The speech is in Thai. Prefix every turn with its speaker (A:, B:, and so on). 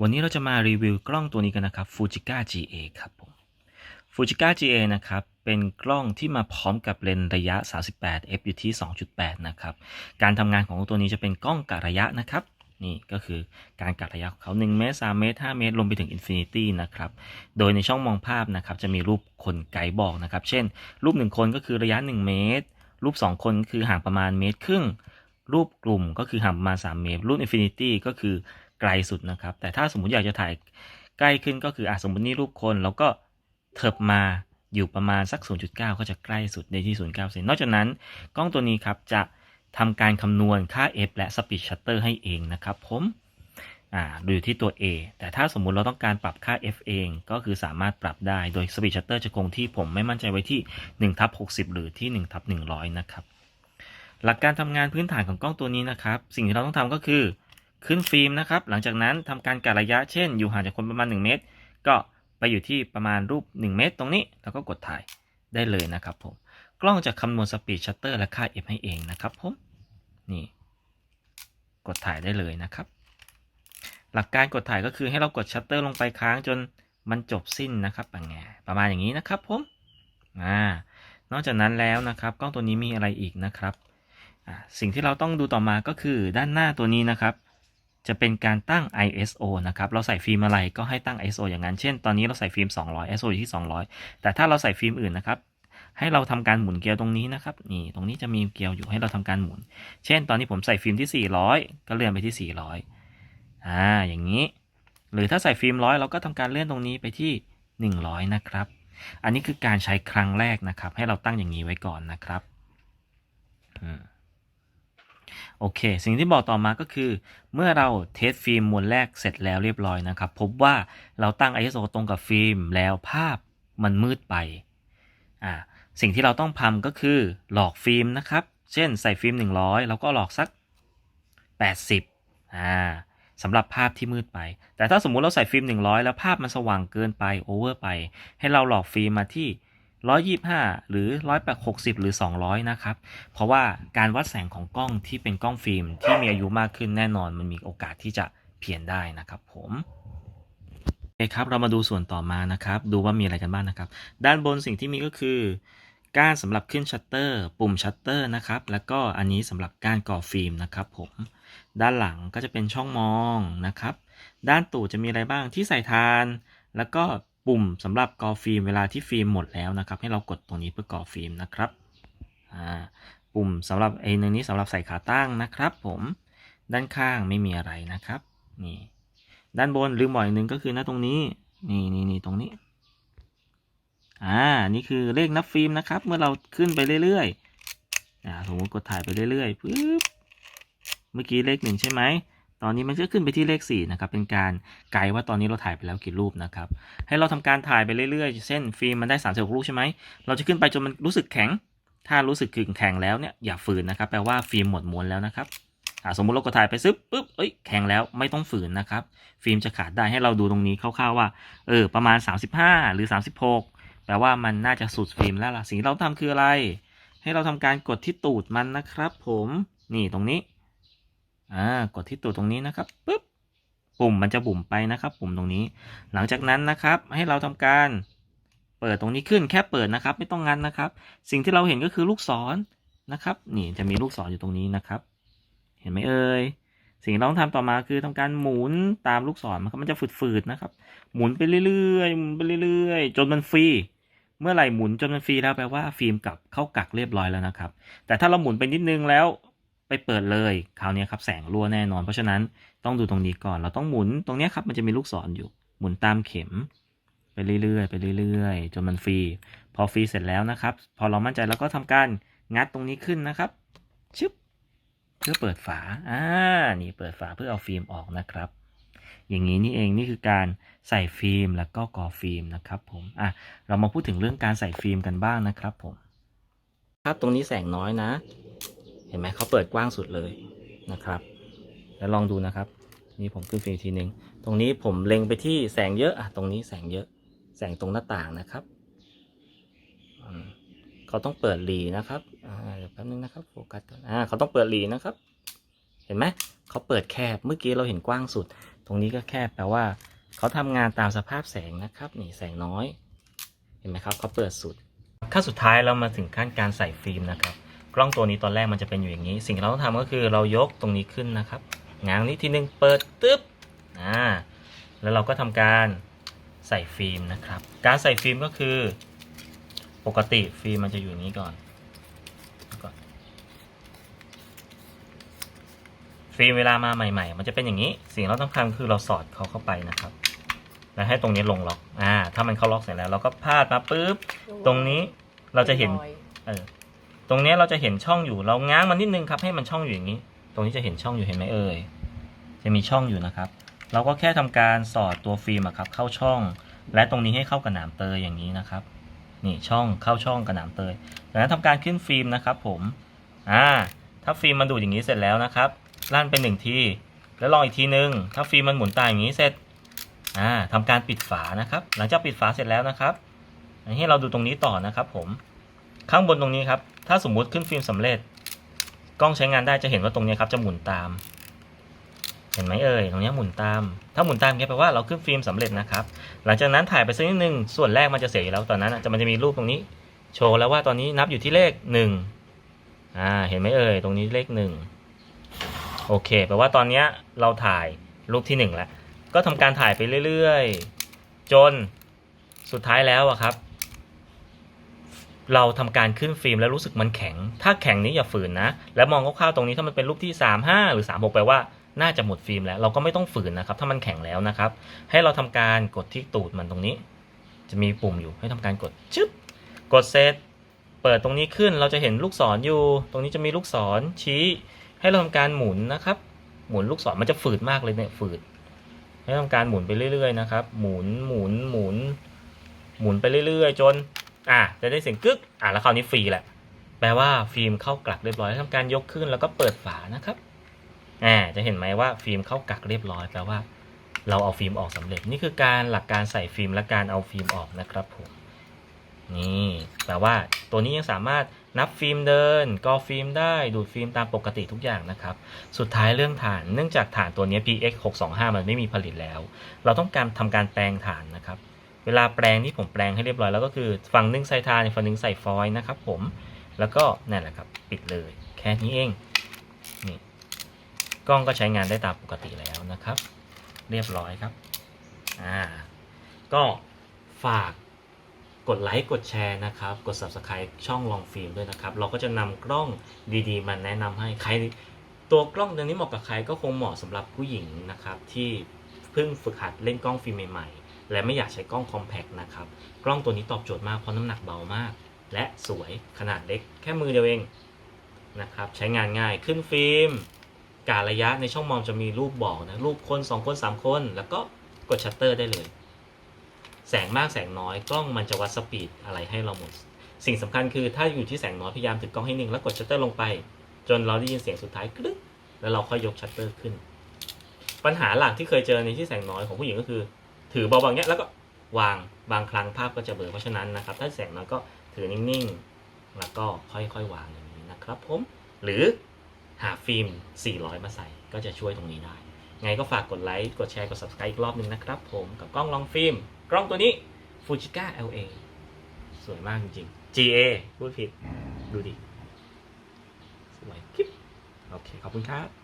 A: วันนี้เราจะมารีวิวกล้องตัวนี้กันนะครับ Fujica GA ครับผม Fujica GA นะครับ เป็นกล้องที่มาพร้อมกับเลนส์ระยะ 38 f อยู่ที่ 2.8 นะครับ การทำงานของตัวนี้จะเป็นกล้องกะระยะนะครับ นี่ก็คือการกะระยะของเขา1เมตร3เมตร5เมตรรวมไปถึง Infinity นะครับ โดยในช่องมองภาพนะครับ จะมีรูปคนไกด์บอกนะครับ เช่น รูป 1 คนก็คือระยะ 1 เมตร รูป 2 คนก็คือห่างประมาณเมตรครึ่งรูปกลุ่มก็คือห่างประมาณ3เมตร รูป Infinity ก็คือ ไกลสุดนะครับ แต่ถ้าสมมุติอยากจะถ่ายใกล้ขึ้นก็คืออะสมมตินี่รูปคนแล้วก็เถิบมาอยู่ประมาณสัก 0.9 ก็จะใกล้สุดในที่ 0.9เซนนอกจากนั้นกล้องตัวนี้ครับจะทำการคำนวณค่า f และ speed shutter ให้เองนะครับผมอ่าดูอยู่ที่ตัว A แต่ถ้าสมมุติเราต้องการปรับค่า f เอง ก็คือสามารถปรับได้โดย speed shutter จะคงที่ผมไม่มั่นใจไว้ที่1ทับ60 หรือที่1ทับ100 นะครับ หลักการทำงานพื้นฐานของกล้องตัวนี้นะครับ สิ่งที่เราต้องทำก็คือ ขึ้นฟิล์มนะครับ หลังจากนั้นทำการกะระยะเช่น อยู่ห่างจากคนประมาณ 1 เมตร ก็ไปอยู่ที่ประมาณรูป 1 เมตร ตรงนี้แล้วก็กดถ่ายได้เลยนะครับผมกล้องจะคำนวณสปีดชัตเตอร์และค่า f ให้เองนะครับผมนี่กดถ่ายได้เลยนะครับ หลักการกดถ่ายก็คือให้เรากดชัตเตอร์ลงไปค้างจนมันจบสิ้นนะครับอย่างเงี้ยประมาณอย่างนี้นะครับผมอ่านอกจากนั้นแล้วนะครับกล้องตัวนี้มีอะไรอีกนะครับ สิ่งที่เราต้องดูต่อมาก็คือด้านหน้าตัวนี้นะครับ จะเป็นการตั้ง ISO นะครับ เราใส่ฟิล์มอะไรก็ให้ตั้ง ISO อย่างนั้น เช่น ตอนนี้เราใส่ฟิล์ม 200 ISO อยู่ที่ 200 แต่ถ้าเราใส่ฟิล์มอื่นนะครับ ให้เราทำการหมุนเกลียวตรงนี้นะครับ นี่ ตรงนี้จะมีเกลียวอยู่ให้เราทำการหมุน เช่น ตอนนี้ผมใส่ฟิล์มที่ 400 ก็เลื่อนไปที่ 400 อ่า อย่างนี้ หรือถ้าใส่ฟิล์มร้อยเราก็ทำการเลื่อนตรงนี้ไปที่ 100 นะครับ อันนี้คือการใช้ครั้งแรกนะครับ ให้เราตั้งอย่างนี้ไว้ก่อนนะครับ อืม โอเค สิ่งที่บอกต่อมาก็คือ เมื่อเราเทสฟิล์มมวลแรกเสร็จแล้วเรียบร้อยนะครับ พบว่าเราตั้ง ISO ตรงกับฟิล์มแล้วภาพมันมืดไปอ่าสิ่งที่เราต้องทำก็คือหลอกฟิล์มนะครับ เช่นใส่ฟิล์ม 100เราก็หลอกสัก 80อ่าสำหรับภาพที่มืดไป แต่ถ้าสมมุติเราใส่ฟิล์ม 100 แล้วภาพมันสว่างเกินไปโอเวอร์ไป ให้เราหลอกฟิล์มมาที่ 125 หรือ 160 หรือ 200 นะครับ เพราะว่าการวัดแสงของกล้องที่เป็นกล้องฟิล์มที่มีอายุมากขึ้นแน่นอนมันมีโอกาสที่จะเพี้ยนได้นะครับผมโอเคครับเรามาดูส่วนต่อมานะครับ ดูว่ามีอะไรกันบ้างนะครับ ด้านบนสิ่งที่มีก็คือ ก้านสำหรับขึ้นชัตเตอร์ปุ่มชัตเตอร์นะครับ แล้วก็อันนี้สำหรับก้านก่อฟิล์มนะครับผมด้านหลังก็จะเป็นช่องมองนะครับ ด้านตูดจะมีอะไรบ้างที่ใส่ทาน แล้วก็ ปุ่มสำหรับกอฟิล์มเวลาที่ฟิล์มหมดแล้วนะครับ ให้เรากดตรงนี้เพื่อกอฟิล์มนะครับปุ่มสำหรับไอ้หนึ่งนี้สำหรับใส่ขาตั้งนะครับ ผมด้านข้างไม่มีอะไรนะครับนี่ด้านบนลืมบอกอีกหนึ่งก็คือหน้าตรงนี้นี่นี่นี่ตรงนี้อ่านี่คือเลขนับฟิล์มนะครับ เมื่อเราขึ้นไปเรื่อยๆอ่าสมมติกดถ่ายไปเรื่อยๆปึ๊บเมื่อกี้เลขหนึ่งใช่ไหม ตอนนี้มันจะขึ้นไปที่เลข4นะครับ เป็นการไกด์ว่าตอนนี้เราถ่ายไปแล้วกี่รูปนะครับ ให้เราทำการถ่ายไปเรื่อยๆ เช่นฟิล์มมันได้3 6ลูกใช่ไหม เราจะขึ้นไปจนมันรู้สึกแข็ง ถ้ารู้สึกขึงแข็งแล้วเนี่ยอย่าฝืนนะครับ แปลว่าฟิล์มหมดมวลแล้วนะครับสมมุติเราก็ถ่ายไปซึบปุ๊บ เอ้ย แข็งแล้วไม่ต้องฝืนนะครับ ฟิล์มจะขาดได้ให้เราดูตรงนี้คร่าวๆว่า เออ ประมาณ 35 หรือ 36 แปลว่ามันน่าจะสุดฟิล์มแล้วล่ะ สิ่งที่เราทำคืออะไร ให้เราทำการกดที่ตูดมันนะครับ ผม นี่ตรงนี้ อ่ากดที่ตัวตรงนี้นะครับปุ๊บปุ่มมันจะบุ่มไปนะครับ ปุ่มตรงนี้ หลังจากนั้นนะครับ ให้เราทำการเปิดตรงนี้ขึ้นแค่เปิดนะครับ ไม่ต้องงันนะครับ สิ่งที่เราเห็นก็คือลูกศรนะครับ นี่จะมีลูกศรอยู่ตรงนี้นะครับ เห็นไหมเอ่ยสิ่งที่เราต้องทำต่อมาคือทำการหมุนตามลูกศรมันมันจะฝืดๆนะครับ หมุนไปเรื่อยๆหมุนไปเรื่อยๆ จนมันฟรีเมื่อไหร่หมุนจนมันฟรีแล้วแปลว่าฟิล์มกลับเข้ากักเรียบร้อยแล้วนะครับ แต่ถ้าเราหมุนไปนิดนึงแล้ว ไปเปิดเลยคราวนี้ครับแสงรั่วแน่นอน เพราะฉะนั้นต้องดูตรงนี้ก่อน เราต้องหมุนตรงนี้ครับมันจะมีลูกศรออยู่ หมุนตามเข็มไปเรื่อยๆไปเรื่อยๆจนมันฟรี พอฟรีเสร็จแล้วนะครับ พอเรามั่นใจแล้วก็ทำการงัดตรงนี้ขึ้นนะครับชึบเพื่อเปิดฝาอ่านี่เปิดฝาเพื่อเอาฟิล์มออกนะครับ อย่างนี้นี่เองนี่คือการใส่ฟิล์มแล้วก็กอฟิล์มนะครับ ผมอะเรามาพูดถึงเรื่องการใส่ฟิล์มกันบ้างนะครับ ผม ครับตรงนี้แสงน้อยนะ เห็นไหมเขาเปิดกว้างสุดเลยนะครับ แล้วลองดูนะครับ นี่ผมขึ้นฟิล์มทีหนึ่งตรงนี้ผมเล็งไปที่แสงเยอะอะตรงนี้แสงเยอะ แสงตรงหน้าต่างนะครับเขาต้องเปิดหลีนะครับเดี๋ยวแป๊บนึงนะครับโฟกัสอ่าเขาต้องเปิดหลีนะครับ เห็นไหมเขาเปิดแคบเมื่อกี้เราเห็นกว้างสุด ตรงนี้ก็แคบแปลว่าเขาทำงานตามสภาพแสงนะครับ นี่แสงน้อย เห็นไหมครับเขาเปิดสุดขั้นสุดท้ายเรามาถึงขั้นการใส่ฟิล์มนะครับ กล้องตัวนี้ตอนแรกมันจะเป็นอยู่อย่างนี้ สิ่งที่เราต้องทำก็คือเรายกตรงนี้ขึ้นนะครับง้างนี้ทีนึงเปิดตึ๊บอ่าแล้วเราก็ทำการใส่ฟิล์มนะครับ การใส่ฟิล์มก็คือ ปกติฟิล์มมันจะอยู่อย่างนี้ก่อนก่อนฟิล์มเวลามาใหม่ ๆ มันจะเป็นอย่างนี้ สิ่งที่เราต้องทำคือเราสอดเขาเข้าไปนะครับ แล้วให้ตรงนี้ลงล็อกอ่าถ้ามันเข้าล็อกเสร็จแล้ว เราก็พาดมาปุ๊บตรงนี้เราจะเห็น
B: รอย
A: เออต รงนี้เราจะเห็นช่องอยู่เราง้างมันนิดนึงครับให้มันช่องอยู่อย่างนี้ ตรงนี้จะเห็นช่องอยู่เห็นไหมเอ่ยจะมีช่องอยู่นะครับ เราก็แค่ทำการสอดตัวฟิล์มครับเข้าช่อง และตรงนี้ให้เข้ากับหนามเตยอย่างนี้นะครับนี่ช่องเข้าช่องกับหนามเตยจากนั้นทำการขึ้นฟิล์มนะครับ ผมอ่าถ้าฟิล์มมันดูดอย่างนี้เสร็จแล้วนะครับลั่นเป็นหนึ่งทีแล้วลองอีกทีนึงถ้าฟิล์มมันหมุนตายอย่างนี้เสร็จอ่าทำการปิดฝานะครับ หลังจากปิดฝาเสร็จแล้วนะครับให้เราดูตรงนี้ต่อนะครับ ผมข้างบนตรงนี้ครับ ถ้าสมมุติขึ้นฟิล์มสำเร็จ กล้องใช้งานได้จะเห็นว่าตรงนี้ครับจะหมุนตาม เห็นไหมเอ่ยตรงนี้หมุนตาม ถ้าหมุนตามเนี่ยแปลว่าเราขึ้นฟิล์มสำเร็จนะครับ หลังจากนั้นถ่ายไปสักนิดนึงส่วนแรกมันจะเสียอยู่แล้วตอนนั้นจะมันจะมีรูปตรงนี้ โชว์แล้วว่าตอนนี้นับอยู่ที่เลขหนึ่งอ่าเห็นไหมเอ่ยตรงนี้เลขหนึ่งโอเคแปลว่าตอนนี้เราถ่ายรูปที่หนึ่งแล้วก็ทำการถ่ายไปเรื่อย ๆ จนสุดท้ายแล้วอะครับ เราทำการขึ้นฟิล์มแล้วรู้สึกมันแข็ง ถ้าแข็งนี้อย่าฝืนนะ แล้วมองคร่าวๆตรงนี้ถ้ามันเป็นรูปที่ 3 5 หรือ 3 6 แปลว่าน่าจะหมดฟิล์มแล้ว เราก็ไม่ต้องฝืนนะครับ ถ้ามันแข็งแล้วนะครับ ให้เราทำการกดที่ตูดมันตรงนี้ จะมีปุ่มอยู่ให้ทำการกดชึบกดเซตเปิดตรงนี้ขึ้นเราจะเห็นลูกศรอยู่ ตรงนี้จะมีลูกศรชี้ ให้เราทำการหมุนนะครับ หมุนลูกศรมันจะฝืดมากเลยเนี่ยฝืดให้ทำการหมุนไปเรื่อยๆนะครับ หมุนหมุนหมุนหมุนไปเรื่อยๆ จน อะจะได้เสียงกึกอะแล้วคราวนี้ฟรีแหละ แปลว่าฟิล์มเข้ากลักเรียบร้อยทำการยกขึ้นแล้วก็เปิดฝานะครับอ่าจะเห็นไหมว่าฟิล์มเข้ากลักเรียบร้อยแปลว่า เราเอาฟิล์มออกสำเร็จ นี่คือการหลักการใส่ฟิล์มและการเอาฟิล์มออกนะครับผมนี่แปลว่าตัวนี้ยังสามารถนับฟิล์มเดินกอฟิล์มได้ดูดฟิล์มตามปกติทุกอย่างนะครับ สุดท้ายเรื่องฐานเนื่องจากฐานตัวนี้ PX 625มันไม่มีผลิตแล้ว เราต้องการทำการแปลงฐานนะครับ เวลาแปลงที่ผมแปลงให้เรียบร้อยแล้วก็คือฝั่งหนึงใส่ฐานฝั่งหนึงใส่ฟอยล์นะครับผมแล้วก็นั่นแหละครับปิดเลยแค่นี้เองนี่กล้องก็ใช้งานได้ตามปกติแล้วนะครับ เรียบร้อยครับอ่าก็ฝากกดไลค์กดแชร์นะครับ กด subscribe ช่องลองฟิล์มด้วยนะครับ เราก็จะนำกล้องดีๆ มาแนะนำให้ใคร ตัวกล้องตัวนี้เหมาะกับใครก็คงเหมาะสำหรับผู้หญิงนะครับ ที่เพิ่งฝึกหัดเล่นกล้องฟิล์มใหม่ๆ และไม่อยากใช้กล้องคอมแพคนะครับ กล้องตัวนี้ตอบโจทย์มากเพราะน้ำหนักเบามาก และสวยขนาดเล็กแค่มือเดียวเองนะครับใช้งานง่ายขึ้นฟิล์มการระยะในช่องมองจะมีรูปบอกนะรูปคน 2 คน 3 คน แล้วก็กดชัตเตอร์ได้เลย แสงมากแสงน้อยกล้องมันจะวัดสปีดอะไรให้เราหมด สิ่งสำคัญคือถ้าอยู่ที่แสงน้อยพยายามถือกล้องให้นิ่งแล้วกดชัตเตอร์ลงไป จนเราได้ยินเสียงสุดท้ายกรึ๊กแล้วเราค่อยยกชัตเตอร์ขึ้น ปัญหาหลักที่เคยเจอในที่แสงน้อยของผู้หญิงก็คือ ถือเบาๆอย่างเงี้ยแล้วก็วางบางครั้งภาพก็จะเบลอเพราะฉะนั้นนะครับ ถ้าแสงน้อยก็ถือนิ่งๆ แล้วก็ค่อยๆวางอย่างนี้นะครับผมหรือหาฟิล์ม 400 มาใส่ก็จะช่วยตรงนี้ได้ ไงก็ฝากกดไลค์กดแชร์กด subscribe อีกรอบหนึ่งนะครับผมกับกล้องลองฟิล์ม กล้องตัวนี้ Fujica LA สวยมากจริงๆ GA พูดผิด ดูดิ สวยคลิป โอเค ขอบคุณครับ